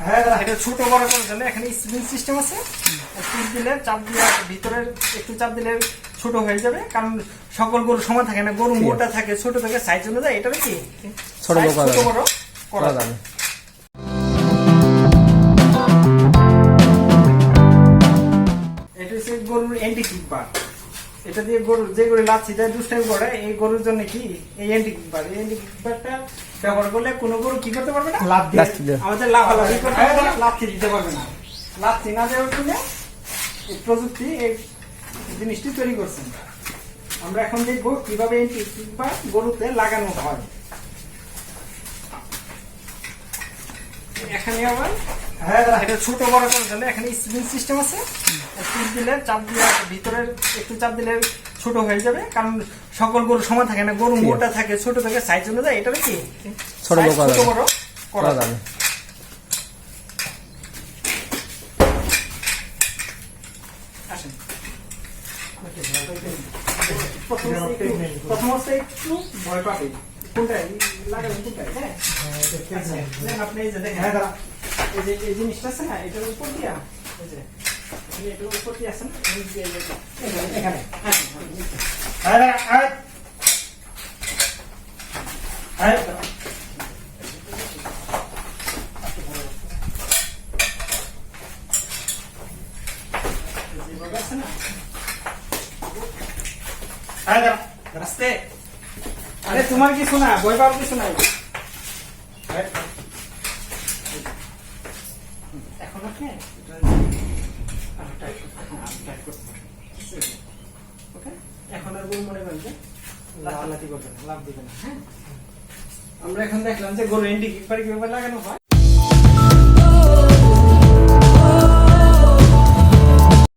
হ্যাঁ এটা ছোট বড় করার জন্য এখানে স্প্রিং সিস্টেম আছে। স্প্রিং দিলে চাপ দিয়ে ভিতরের একটু চাপ দিলে ছোট হয়ে যাবে কারণ সকল গরু সমান থাকে না গরু মোটা থাকে ছোট থাকে সাইজ অনুযায়ী এটা কি ছোট বড় করা ছোট যাবে। বড় করা করা যাবে। যাবে। এটা হচ্ছে গরুর অ্যান্টি কিক এটা দিয়ে গরু যে গরু লাচ্ছি দেয় দুষ্টামি করে এই গরুর জন্য কি? এই অ্যান্টি কিক এই অ্যান্টি কিক ব্যবহার করলে কোনো গরু কি করতে পারবে না? লাভ দিয়ে। আমাদের লাফালাফি করতে না লাথি দিতে পারবে না। লাথি না দেওয়ার জন্য এই প্রযুক্তি এই জিনিসটি তৈরি করছেন আমরা এখন দেখব কীভাবে অ্যান্টি কিক গরুতে লাগানো হয়। এখানে আবার হ্যাঁ এটা ছোট বড় করার জন্য এখানে স্প্রিং সিস্টেম আছে। স্প্রিং দিলে চাপ দিয়ে ভিতরের একটু চাপ দিলে ছোট হয়ে যাবে। কারণ সকল গরু সমান থাকে না। গরু মোটা থাকে ছোট থাকে সাইজ অনুযায়ী এটা কি ছোট বড় করা যাবে। বড় করা করা যাবে যাবে আসেন। প্রথম হচ্ছে একটু- ভয় পাবে কোনটায়? লাগাবেন কোনটায়? হ্যাঁ। আচ্ছা, আপনি এই যে দেখেন। এই যে এই জিনিসটা আছে না এটার উপর দিয়া এই যে এটার দিয়ে এখানে হ্যাঁ, আছে না হ্যাঁ দাঁড়া, আস্তে আরে তোমার কিছু না বই পাওয়ার কিছু নাই ওকে? এখন আর গরু মনে করেন যে লাফালাফি করবে না লাভ দিবে না হ্যাঁ? আমরা এখন দেখলাম যে গরু এন্ডি কিপারে কীভাবে লাগানো হয়।